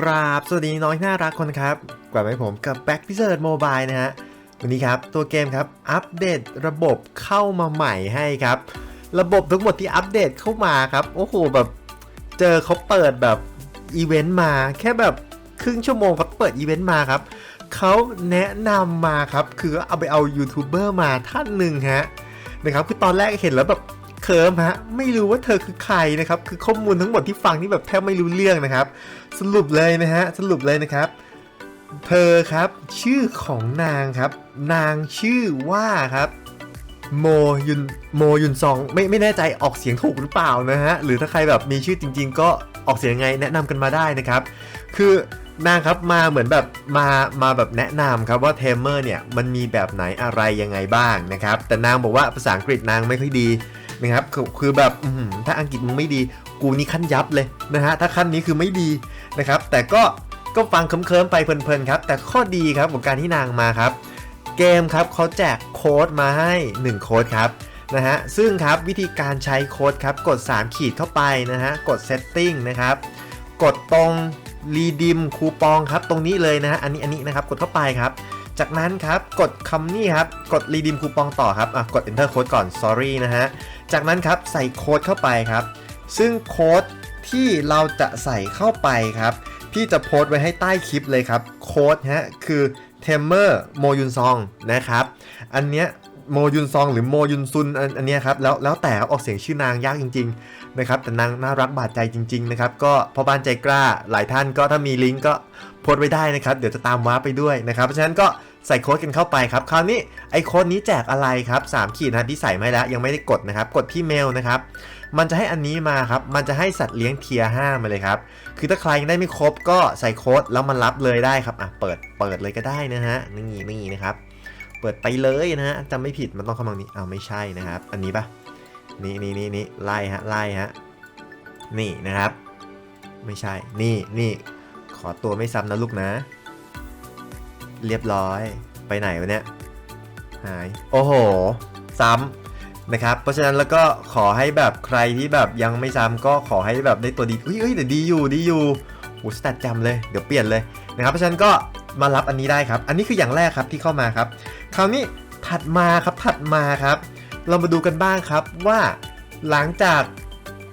กราบ สวัสดีน้อยน่ารักคนครับ กลับมาให้ผมกับ Back p i z z a r d Mobile นะฮะ วันนี้ครับตัวเกมครับ อัปเดตระบบเข้ามาใหม่ให้ครับ ระบบทั้งหมดที่อัปเดตเข้ามาครับ โอ้โห แบบเจอเขาเปิดแบบอีเวนต์มาแค่แบบครึ่งชั่วโมงเขาเปิดอีเวนต์มาครับ เขาแนะนำมาครับ คือเอาไปเอายูทูบเบอร์มาท่านหนึ่งฮะนะครับคือตอนแรกเห็นแล้วแบบ เคิร์มฮะไม่รู้ว่าเธอคือใครนะครับคือข้อมูลทั้งหมดที่ฟังนี่แบบแทบไม่รู้เรื่องนะครับ สรุปเลยนะฮะสรุปเลยนะครับ เธอครับชื่อของนางครับ นางชื่อว่าครับโมยุนโมยุนซองไม่ไม่แน่ใจออกเสียงถูกหรือเปล่านะฮะหรือถ้าใครแบบมีชื่อจริง ๆ ก็ออกเสียงยังไงแนะนำกันมาได้นะครับ คือ นางครับมาเหมือนแบบมามาแบบแนะนำครับว่าเทมเมอร์เนี่ยมันมีแบบไหนอะไรยังไงบ้างนะครับแต่นางบอกว่าภาษาอังกฤษนางไม่ค่อยดีนะครับคือคือแบบถ้าอังกฤษมึงไม่ดี กูนี่ขั้นยับเลยนะฮะถ้าขั้นนี้คือไม่ดีนะครับ แต่ก็ก็ฟังเคิมๆไปเพลินๆครับ แต่ข้อดีครับของการที่นางมาครับ เกมครับเขาแจกโค้ดมาให้ 1 โค้ดครับนะฮะซึ่งครับวิธีการใช้โค้ดครับกด 3 ขีดเข้าไปนะฮะกด setting นะครับกดตรง รีดิมคูปองครับตรงนี้เลยนะฮะอันนี้อันนี้นะครับกดเข้าไปครับ จากนั้นครับกดคำนี้ครับกดรีดิมคูปองต่อครับอะกด enter code ก่อน sorry นะฮะจากนั้นครับใส่โค้ดเข้าไปครับ ซึ่งโค้ดที่เราจะใส่เข้าไปครับพี่จะโพสต์ไว้ให้ใต้คลิปเลยครับโค้ดฮะคือ t e m e r m o y u n Song นะครับ อันเนี้ย โมยุนซองหรือโมยุนซุนอันนี้ครับแล้วแล้วแต่ครับออกเสียงชื่อนางยากจริงๆนะครับแต่นางน่ารักบาดใจจริงๆนะครับก็พ่อบ้านใจกล้าหลายท่านก็ถ้ามีลิงก์ก็โพสไว้ได้นะครับเดี๋ยวจะตามว้าร์ปไปด้วยนะครับเพราะฉะนั้นก็ใส่โค้ดกันเข้าไปครับคราวนี้ไอโค้ดนี้แจกอะไรครับ3ขีดนะที่ใส่ไม่แล้วยังไม่ได้กดนะครับกดที่เมลนะครับมันจะให้อันนี้มาครับมันจะให้สัตว์เลี้ยงเทียร์5มาเลยครับคือถ้าใครยังได้ไม่ครบก็ใส่โค้ดแล้วมันรับเลยได้ครับอะเปิดเปิดเลยก็ได้นะฮะนี่นี่นะครับ ปิดไปเลยนะฮะจำไม่ผิดมันต้องเข้ามาตรงนี้อ้าวไม่ใช่นะครับ อันนี้ปะนี่นี่นี่นี่ไล่ฮะไล่ฮะนี่นะครับ ไม่ใช่นี่นี่ขอตัวไม่ซ้ำนะลูกนะ เรียบร้อยไปไหนวะเนี่ยหายโอ้โห ซ้ำนะครับ เพราะฉะนั้นแล้วก็ขอให้แบบใครที่แบบยังไม่ซ้ำก็ขอให้แบบได้ตัวดีเฮ้ยเฮ้ยแต่ดีอยู่ดีอยู่โหสแตทจำเลยเดี๋ยวเปลี่ยนเลยนะครับเพราะฉะนั้นก็ มารับอันนี้ได้ครับ อันนี้คืออย่างแรกครับที่เข้ามาครับ คราวนี้ถัดมาครับถัดมาครับ เรามาดูกันบ้างครับว่าหลังจาก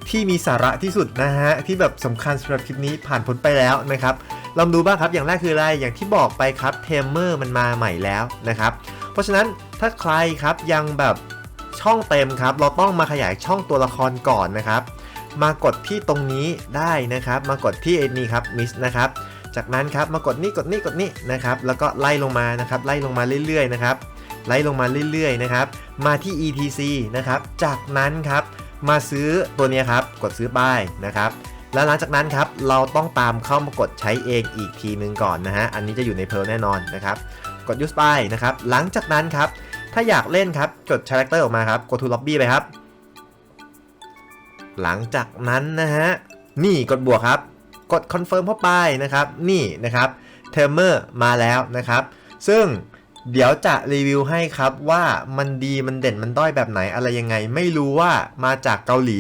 ที่มีสาระที่สุดนะฮะที่แบบสำคัญสำหรับคลิปนี้ผ่านพ้นไปแล้วนะครับเรามาดูบ้างครับอย่างแรกคืออะไรอย่างที่บอกไปครับเทมเมอร์มันมาใหม่แล้วนะครับ เพราะฉะนั้นถ้าใครครับยังแบบช่องเต็มครับ เราต้องมาขยายช่องตัวละครก่อนนะครับ มากดที่ตรงนี้ได้นะครับ มากดที่ไอ้นี่ครับมิสนะครับ จากนั้นครับมากดนี่กดนี่กดนี่นะครับ แล้วก็ไล่ลงมานะครับ ไล่ลงมาเรื่อยๆนะครับ ไล่ลงมาเรื่อยๆนะครับ มาที่ ETC นะครับ จากนั้นครับมาซื้อตัวนี้ครับ กดซื้อป้ายนะครับ แล้วหลังจากนั้นครับ เราต้องตามเข้ามากดใช้เองอีกทีนึงก่อนนะฮะ อันนี้จะอยู่ในเพลแน่นอนนะครับ กด use ป้ายนะครับ หลังจากนั้นครับ ถ้าอยากเล่นครับ กด character ออกมาครับ กด to lobby ไปครับ หลังจากนั้นนะฮะ นี่กดบวกครับ กด confirm เข้าไปนะครับ นี่นะครับเทอร์เมอร์มาแล้วนะครับ ซึ่งเดี๋ยวจะรีวิวให้ครับว่ามันดีมันเด่นมันด้อยแบบไหนอะไรยังไง ไม่รู้ว่ามาจากเกาหลี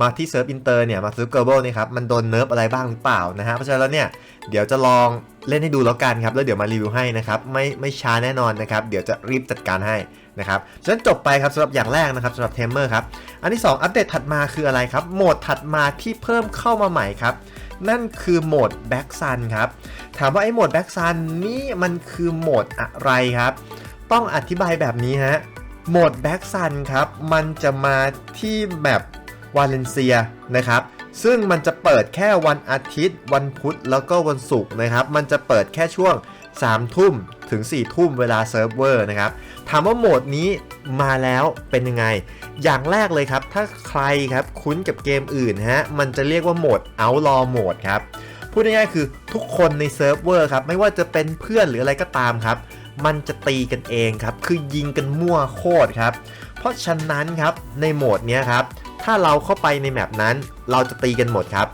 มาที่เซิร์ฟอินเตอร์เนี่ยมาซิร์ฟเกอร์เบิลนี่ครับมันโดนเนิร์ฟอะไรบ้างหรือเปล่านะฮะเพราะฉะนั้นแล้วเนี่ยเดี๋ยวจะลองเล่นให้ดูแล้วกันครับ แล้วเดี๋ยวมารีวิวให้นะครับไม่ไม่ช้าแน่นอนนะครับ เดี๋ยวจะรีบจัดการให้นะครับฉะนั้นจบไปครับสำหรับอย่างแรกนะครับสำหรับเทมเมอร์ครับ อันที่ 2 อัปเดตถัดมาคืออะไรครับ โหมดถัดมาที่เพิ่มเข้ามาใหม่ครับ นั่นคือโหมดแบ็กซันครับ ถามว่าไอ้โหมดแบ็กซันนี่มันคือโหมดอะไรครับ ต้องอธิบายแบบนี้ฮะ โหมดแบ็กซันครับ มันจะมาที่แบบวาเลนเซียนะครับ ซึ่งมันจะเปิดแค่วันอาทิตย์ วันพุธแล้วก็วันศุกร์นะครับ มันจะเปิดแค่ช่วง3ทุ่ม ถึง 4 ทุ่มเวลาเซิร์ฟเวอร์นะครับ ถามว่าโหมดนี้มาแล้วเป็นยังไง อย่างแรกเลยครับ ถ้าใครครับคุ้นกับเกมอื่นฮะ มันจะเรียกว่าโหมด Outlaw Mode ครับ พูดง่ายๆคือทุกคนในเซิร์ฟเวอร์ครับ ไม่ว่าจะเป็นเพื่อนหรืออะไรก็ตามครับ มันจะตีกันเองครับ คือยิงกันมั่วโคตรครับ เพราะฉะนั้นครับในโหมดนี้ครับ ถ้าเราเข้าไปในแมปนั้น เราจะตีกันหมดครับ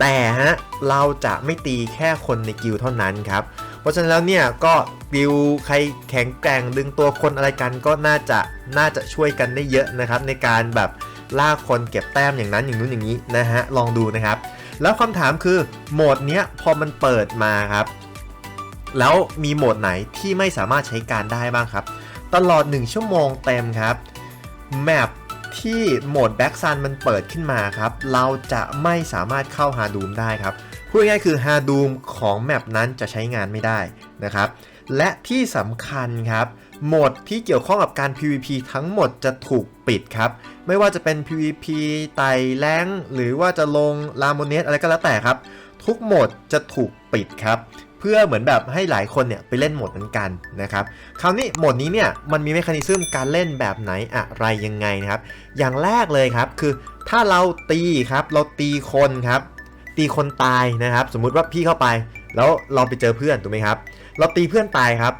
แต่ฮะเราจะไม่ตีแค่คนในกิลเท่านั้นครับ เพราะฉะนั้นแล้วเนี่ยก็กิลด์ใครแข็งแกร่งดึงตัวคนอะไรกันก็น่าจะน่าจะช่วยกันได้เยอะนะครับในการแบบล่าคนเก็บแต้มอย่างนั้นอย่างนู้นอย่างนี้นะฮะลองดูนะครับ แล้วคำถามคือโหมดเนี้ยพอมันเปิดมาครับ แล้วมีโหมดไหนที่ไม่สามารถใช้การได้บ้างครับ ตลอด 1 ชั่วโมงเต็มครับแมปที่โหมดแบ็กซันมันเปิดขึ้นมาครับ เราจะไม่สามารถเข้าฮาดูมได้ครับ พูดง่ายคือฮาดูมของแมปนั้นจะใช้งานไม่ได้นะครับ และที่สำคัญครับโหมดที่เกี่ยวข้องกับการ PVP ทั้งหมดจะถูกปิดครับ ไม่ว่าจะเป็น PVP ไต่แรงหรือว่าจะลงลาโมเนสอะไรก็แล้วแต่ครับ ทุกโหมดจะถูกปิดครับ เพื่อเหมือนแบบให้หลายคนเนี่ยไปเล่นโหมดนั้นกันนะครับ คราวนี้โหมดนี้เนี่ยมันมีเมคานิซึมการเล่นแบบไหนอะไรยังไงนะครับ อย่างแรกเลยครับคือถ้าเราตีครับเราตีคนครับ ตีคนตายนะครับ สมมุติว่าพี่เข้าไป แล้วเราไปเจอเพื่อนถูกไหมครับ เราตีเพื่อนตายครับ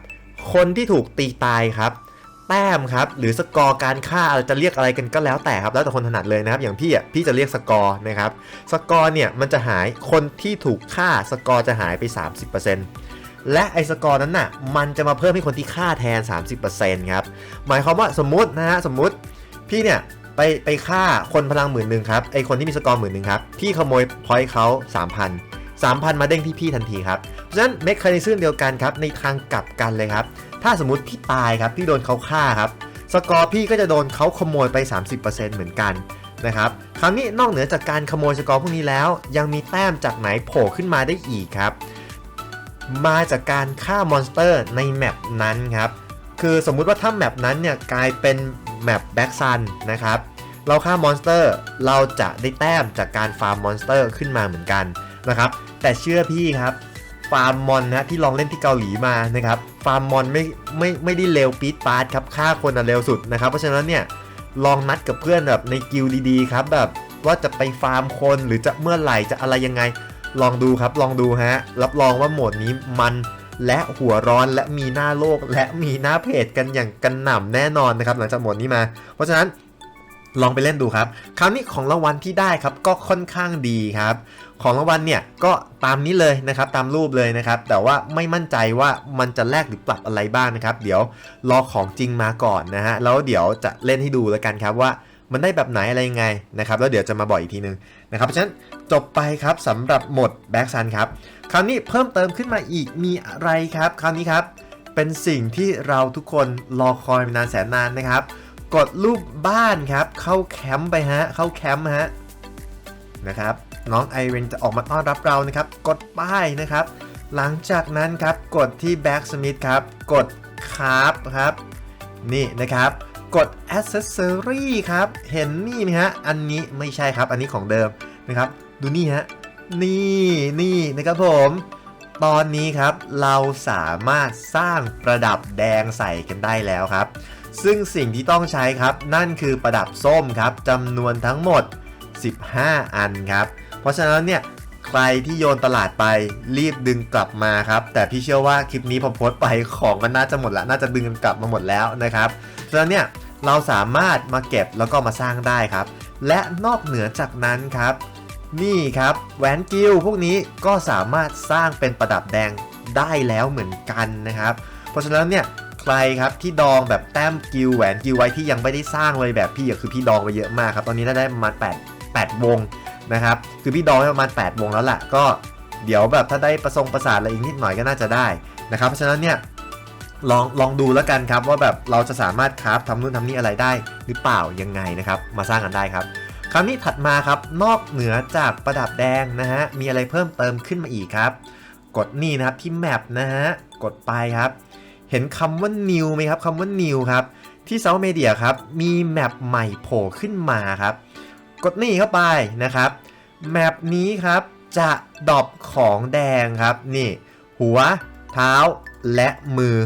คนที่ถูกตีตายครับแต้มครับหรือสกอร์การฆ่าจะเรียกอะไรกันก็แล้วแต่ครับแล้วแต่คนถนัดเลยนะครับอย่างพี่อะพี่จะเรียกสกอร์นะครับสกอร์เนี่ยมันจะหายคนที่ถูกฆ่าสกอร์จะหายไป 30%และไอ้สกอร์นั้นน่ะมันจะมาเพิ่มให้คนที่ฆ่าแทน 30%ครับหมายความว่าสมมตินะฮะสมมติพี่เนี่ย ไปไปฆ่าคนพลังหมื่นหนึ่งครับไอคนที่มีสกอร์หมื่นหนึ่งครับพี่ขโมยพอยต์เขา3,000 3,000 มาเด้งที่พี่ทันทีครับ เพราะฉะนั้นเมคานิซึมเดียวกันครับในทางกลับกันเลยครับ ถ้าสมมติพี่ตายครับพี่โดนเขาฆ่าครับสกอร์พี่ก็จะโดนเขาขโมยไป 30%เหมือนกันนะครับคราวนี้นอกเหนือจากการขโมยสกอร์พวกนี้แล้ว ยังมีแต้มจากไหนโผล่ขึ้นมาได้อีกครับ มาจากการฆ่ามอนสเตอร์ในแมปนั้นครับ คือสมมุติว่าถ้าแมปนั้นเนี่ยกลายเป็นแมปแบ็กซันนะครับ เราฆ่ามอนสเตอร์ เราจะได้แต้มจากการฟาร์มมอนสเตอร์ขึ้นมาเหมือนกันนะครับ แต่เชื่อพี่ครับฟาร์มมอนนะที่ลองเล่นที่เกาหลีมานะครับฟาร์มมอนไม่ไม่ไม่ได้เร็วปี๊ดปาร์ตครับฆ่าคนอะเร็วสุดนะครับเพราะฉะนั้นเนี่ยลองนัดกับเพื่อนแบบในกิลด์ดีๆครับแบบว่าจะไปฟาร์มคนหรือจะเมื่อไหร่จะอะไรยังไง ลองดูครับลองดูฮะรับรองว่าโหมดนี้มันและหัวร้อนและมีหน้าโลกและมีหน้าเพจกันอย่างกันหน่ำแน่นอนนะครับหลังจากโหมดนี้มา เพราะฉะนั้น ลองไปเล่นดูครับ คราวนี้ของรางวัลที่ได้ครับก็ค่อนข้างดีครับ ของรางวัลเนี่ยก็ตามนี้เลยนะครับตามรูปเลยนะครับ แต่ว่าไม่มั่นใจว่ามันจะแลกหรือปรับอะไรบ้างนะครับ เดี๋ยวรอของจริงมาก่อนนะฮะแล้วเดี๋ยวจะเล่นให้ดูแล้วกันครับว่ามันได้แบบไหนอะไรยังไงนะครับแล้วเดี๋ยวจะมาบอกอีกทีนึงนะครับเพราะฉะนั้นจบไปครับสำหรับหมดแบ็กซันครับคราวนี้เพิ่มเติมขึ้นมาอีกมีอะไรครับ คราวนี้ครับเป็นสิ่งที่เราทุกคนรอคอยมานานแสนนานนะครับ กดรูปบ้านครับ เข้าแคมป์ไปฮะ เข้าแคมป์ฮะนะครับ น้องไอเรนจะออกมาต้อนรับเรานะครับ กดป้ายนะครับ หลังจากนั้นครับกดที่แบ็กสมิธครับ กดคาร์บครับ นี่นะครับกด Accessory ครับ เห็นนี่ไหมฮะ อันนี้ไม่ใช่ครับ อันนี้ของเดิมนะครับ ดูนี่ฮะ นี่นี่นะครับผม ตอนนี้ครับเราสามารถสร้างประดับแดงใส่กันได้แล้วครับ ซึ่งสิ่งที่ต้องใช้ครับ นั่นคือประดับส้มครับจำนวนทั้งหมด 15 อันครับ เพราะฉะนั้นเนี่ยใครที่โยนตลาดไปรีบดึงกลับมาครับ แต่พี่เชื่อว่าคลิปนี้พอโพสต์ไปของมันน่าจะหมดละน่าจะดึงกลับมาหมดแล้วนะครับฉะนั้นเนี่ยเราสามารถมาเก็บแล้วก็มาสร้างได้ครับ และนอกเหนือจากนั้นครับ นี่ครับแหวนกิลพวกนี้ก็สามารถสร้างเป็นประดับแดงได้แล้วเหมือนกันนะครับ เพราะฉะนั้นเนี่ย ใครครับที่ดองแบบแต้มกิลแหวนกิลไว้ที่ยังไม่ได้สร้างเลยแบบพี่คือพี่ดองไปเยอะมากครับตอนนี้น่าได้ประมาณ8 8วงนะครับคือพี่ดองไว้ประมาณ8วงแล้วล่ะก็เดี๋ยวแบบถ้าได้ประสงประสานอะไรอีกนิดหน่อยก็น่าจะได้นะครับเพราะฉะนั้นเนี่ยลองลองดูแล้วกันครับว่าแบบเราจะสามารถคราฟทำนู่นทำนี่อะไรได้หรือเปล่ายังไงนะครับมาสร้างกันได้ครับคราวนี้ถัดมาครับนอกเหนือจากประดับแดงนะฮะมีอะไรเพิ่มเติมขึ้นมาอีกครับ กดนี่นะครับที่แมปนะฮะกดไปครับ เห็นคำว่า new ไหมครับคำว่า new ครับ ที่ South Media ครับ มีแมปใหม่โผล่ขึ้นมาครับ กดนี่เข้าไปนะครับแมปนี้ครับจะดอปของแดงครับนี่หัว เท้าและมือ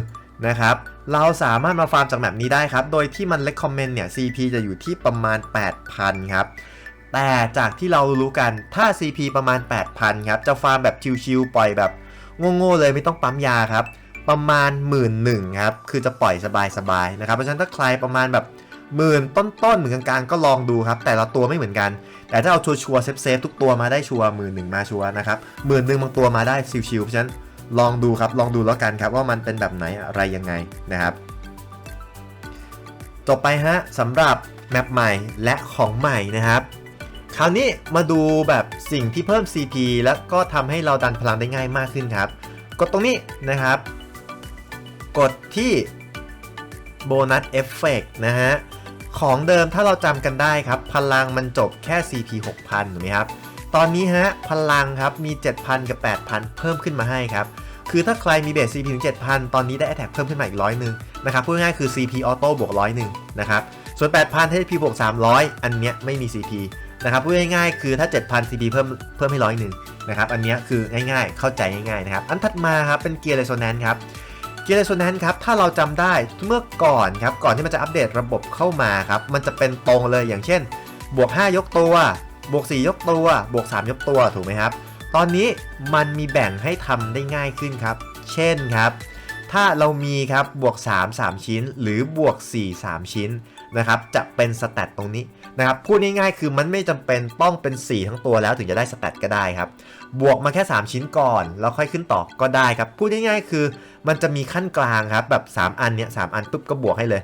นะครับเราสามารถมาฟาร์มจากแมปนี้ได้ครับ โดยที่มัน recommend เนี่ย CP จะอยู่ที่ประมาณ 8,000 ครับ แต่จากที่เรารู้กันถ้า CP ประมาณ 8,000 ครับ จะฟาร์มแบบชิวๆปล่อยแบบโง่ๆเลยไม่ต้องปั๊มยาครับ ประมาณ1 1ื่นหนึ่งครับ คือจะปล่อยสบายๆนะครับ เพราะฉะนั้นถ้าใครประมาณแบบหมื่นต้นๆเหมือนกลางๆก็ลองดูครับ แต่ละตัวไม่เหมือนกัน แต่ถ้าเอาชัวร์ๆเซฟๆทุกตัวมาได้ชัวร์หมื่นหนึ่งมาชัวร์นะครับหมื่นหนึ่งบางตัวมาได้ชิวๆเพราะฉะนั้นลองดูครับลองดูแล้วกันครับว่ามันเป็นแบบไหนอะไรยังไงนะครับจบไปฮะสำหรับแมปใหม่และของใหม่นะครับ คราวนี้มาดูแบบสิ่งที่เพิ่ม CP แล้วก็ทำให้เราดันพลังได้ง่ายมากขึ้นครับ กดตรงนี้นะครับ กดที่โบนัสเอฟเฟกนะฮะ ของเดิมถ้าเราจำกันได้ครับ พลังมันจบแค่ CP 6,000ถูกไหมครับ ตอนนี้ฮะ พลังครับมี 7,000 กับ 8,000 เพิ่มขึ้นมาให้ครับ คือถ้าใครมีเบส CP ถึง 7,000 ตอนนี้ได้ Attack เพิ่มขึ้นมาอีกร้อยหนึ่งนะครับ พูดง่ายคือ CP Auto บวกร้อยหนึ่งนะครับ ส่วน 8,000 HP บวก300 อันเนี้ยไม่มี CP นะครับพูดง่ายๆคือถ้า 7,000 CP เพิ่มเพิ่มให้ร้อยหนึ่งนะครับ อันเนี้ยคือง่ายๆ เข้าใจง่ายๆนะครับ อันถัดมาครับเป็นเกียร์เรโซแนนซ์ครับ เกียร์เรโซแนนครับถ้าเราจำได้เมื่อก่อนครับก่อนที่มันจะอัปเดตระบบเข้ามาครับมันจะเป็นตรงเลยอย่างเช่น บวก 5 ยกตัว บวก 4 ยกตัว บวก 3 ยกตัวถูกไหมครับ ตอนนี้มันมีแบ่งให้ทำได้ง่ายขึ้นครับ เช่นครับ ถ้าเรามีครับบวก 3 3 ชิ้น หรือบวก 4 3 ชิ้น นะครับจะเป็นสแตทตรงนี้นะครับพูดง่ายๆคือมันไม่จำเป็นต้องเป็น 4 ทั้งตัวแล้วถึงจะได้สแตทก็ได้ครับ บวกมาแค่ 3 ชิ้นก่อน แล้วค่อยขึ้นต่อก็ได้ครับ พูดง่ายๆคือมันจะมีขั้นกลางครับแบบ 3 อันเนี้ยสอันปุ๊บก็บวกให้เลย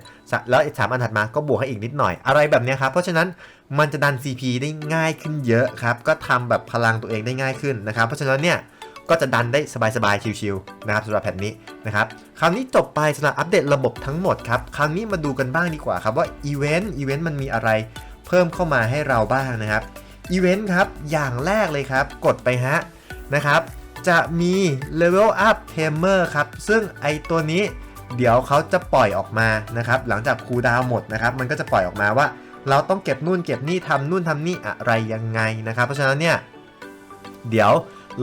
แล้วอีกสามอันถัดมาก็บวกให้อีกนิดหน่อยอะไรแบบนี้ครับเพราะฉะนั้นมันจะดัน CP ได้ง่ายขึ้นเยอะครับก็ทำแบบพลังตัวเองได้ง่ายขึ้นนะครับเพราะฉะนั้นเนี่ย ก็จะดันได้สบายๆ ชิวๆนะครับสำหรับแผ่นนี้นะครับ คราวนี้จบไปสำหรับอัปเดตระบบทั้งหมดครับ คราวนี้มาดูกันบ้างดีกว่าครับว่าอีเวนต์อีเวนต์มันมีอะไรเพิ่มเข้ามาให้เราบ้างนะครับอีเวนต์ครับ อย่างแรกเลยครับ กดไปฮะนะครับ จะมี Level Up Tamer ครับ ซึ่งไอตัวนี้เดี๋ยวเขาจะปล่อยออกมานะครับ หลังจากคูดาวหมดนะครับ มันก็จะปล่อยออกมาว่า เราต้องเก็บนู่นเก็บนี่ทำนู่นทำนี่อะไรยังไงนะครับ เพราะฉะนั้นเนี่ย เดี๋ยว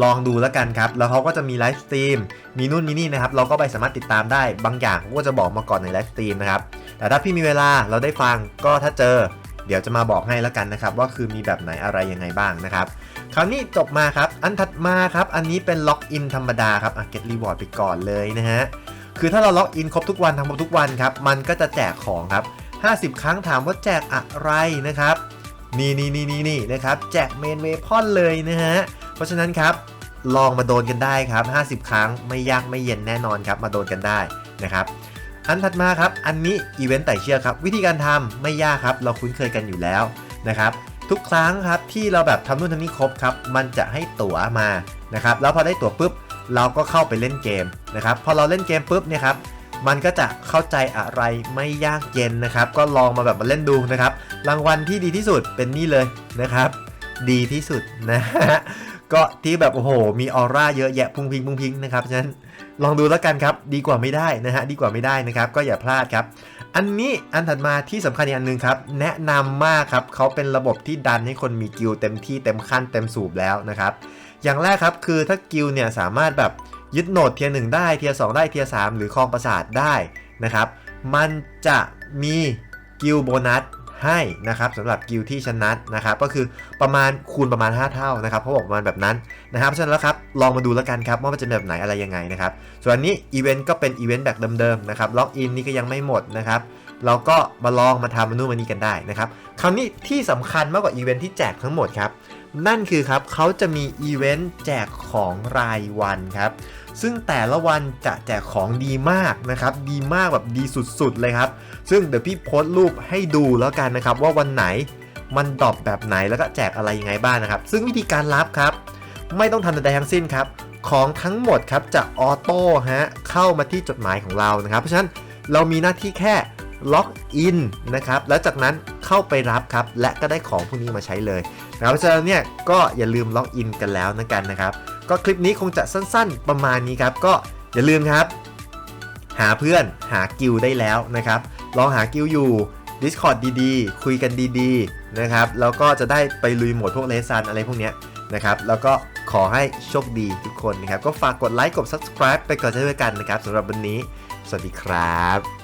ลองดูแล้วกันครับ แล้วเขาก็จะมีไลฟ์สตรีม มีนู่นมีนี่นะครับ เราก็ไปสามารถติดตามได้ บางอย่างก็จะบอกมาก่อนในไลฟ์สตรีมนะครับ แต่ถ้าพี่มีเวลาเราได้ฟังก็ถ้าเจอ เดี๋ยวจะมาบอกให้แล้วกันนะครับ ว่าคือมีแบบไหนอะไรยังไงบ้างนะครับ คราวนี้จบมาครับ อันถัดมาครับ อันนี้เป็นล็อกอินธรรมดาครับอะ get reward ไปก่อนเลยนะฮะ คือถ้าเราล็อกอินครบทุกวันทำครบทุกวันครับ มันก็จะแจกของครับ 50 ครั้งถามว่าแจกอะไรนะครับ นี่นี่นี่นี่นี่นะครับ แจกเมนเวพอนเลยนะฮะ เพราะฉะนั้นครับลองมาโดนกันได้ครับ 50 ครั้งไม่ยากไม่เย็นแน่นอนครับ มาโดนกันได้นะครับ อันถัดมาครับ อันนี้อีเวนต์ไต่เชือกครับ วิธีการทำไม่ยากครับ เราคุ้นเคยกันอยู่แล้วนะครับ ทุกครั้งครับที่เราแบบทำนู่นทำนี่ครบครับ มันจะให้ตั๋วมานะครับ แล้วพอได้ตั๋วปุ๊บเราก็เข้าไปเล่นเกมนะครับ พอเราเล่นเกมปุ๊บเนี่ยครับมันก็จะเข้าใจอะไรไม่ยากเย็นนะครับ ก็ลองมาแบบมาเล่นดูนะครับ รางวัลที่ดีที่สุดเป็นนี่เลยนะครับ ดีที่สุดนะฮะ ก็ที่แบบโอ้โห มีออร่าเยอะแยะพุ่งพิงพุ่งพิงนะครับฉะนั้นลองดูแล้วกันครับ ดีกว่าไม่ได้นะฮะดีกว่าไม่ได้นะครับ ก็อย่าพลาดครับ อันนี้อันถัดมาที่สำคัญอีกอันหนึงครับ แนะนำมากครับเขาเป็นระบบที่ดันให้คนมีกิลเต็มที่เต็มขั้นเต็มสูบแล้วนะครับ อย่างแรกครับคือถ้ากิลเนี่ยสามารถแบบยึดโหนดเทียร์หนึ่งได้เทียร์สองได้เทียร์สามหรือคลองประสาทได้นะครับ มันจะมีกิลโบนัส ให้นะครับสำหรับกิลที่ชนะนะครับก็คือประมาณคูณประมาณ 5 เท่านะครับเขาบอกประมาณแบบนั้นนะครับเพราะฉะนั้นแล้วครับลองมาดูแล้วกันครับว่ามันจะแบบไหนอะไรยังไงนะครับส่วนอันนี้อีเวนต์ก็เป็นอีเวนต์แบบเดิมๆนะครับล็อกอินนี่ก็ยังไม่หมดนะครับเราก็มาลองมาทำมานู่นมานี่กันได้นะครับคราวนี้ที่สำคัญมากกว่าอีเวนต์ที่แจกทั้งหมดครับนั่นคือครับเขาจะมีอีเวนต์แจกของรายวันครับ ซึ่งแต่ละวันจะแจกของดีมากนะครับ ดีมากแบบดีสุดๆเลยครับ ซึ่งเดี๋ยวพี่โพสต์รูปให้ดูแล้วกันนะครับ ว่าวันไหนมันดรอปแบบไหนแล้วก็แจกอะไรยังไงบ้างนะครับ ซึ่งวิธีการรับครับ ไม่ต้องทำใดๆทั้งสิ้นครับ ของทั้งหมดครับจะออโต้ฮะเข้ามาที่จดหมายของเรานะครับ เพราะฉะนั้นเรามีหน้าที่แค่ล็อกอินนะครับ แล้วจากนั้นเข้าไปรับครับ และก็ได้ของพวกนี้มาใช้เลยนะครับเพราะฉะนั้นเนี่ยก็อย่าลืมล็อกอินกันแล้วนะกันนะครับ ก็คลิปนี้คงจะสั้นๆประมาณนี้ครับ ก็อย่าลืมครับ หาเพื่อนหากิลได้แล้วนะครับ ลองหากิลอยู่ Discord ดีๆ คุยกันดีๆนะครับแล้วก็จะได้ไปลุยโหมดพวกเลซันอะไรพวกเนี้ยนะครับแล้วก็ขอให้โชคดีทุกคนนะครับ ก็ฝากกดไลค์กด subscribe ไปก่อนด้วยกันนะครับสำหรับวันนี้ สวัสดีครับ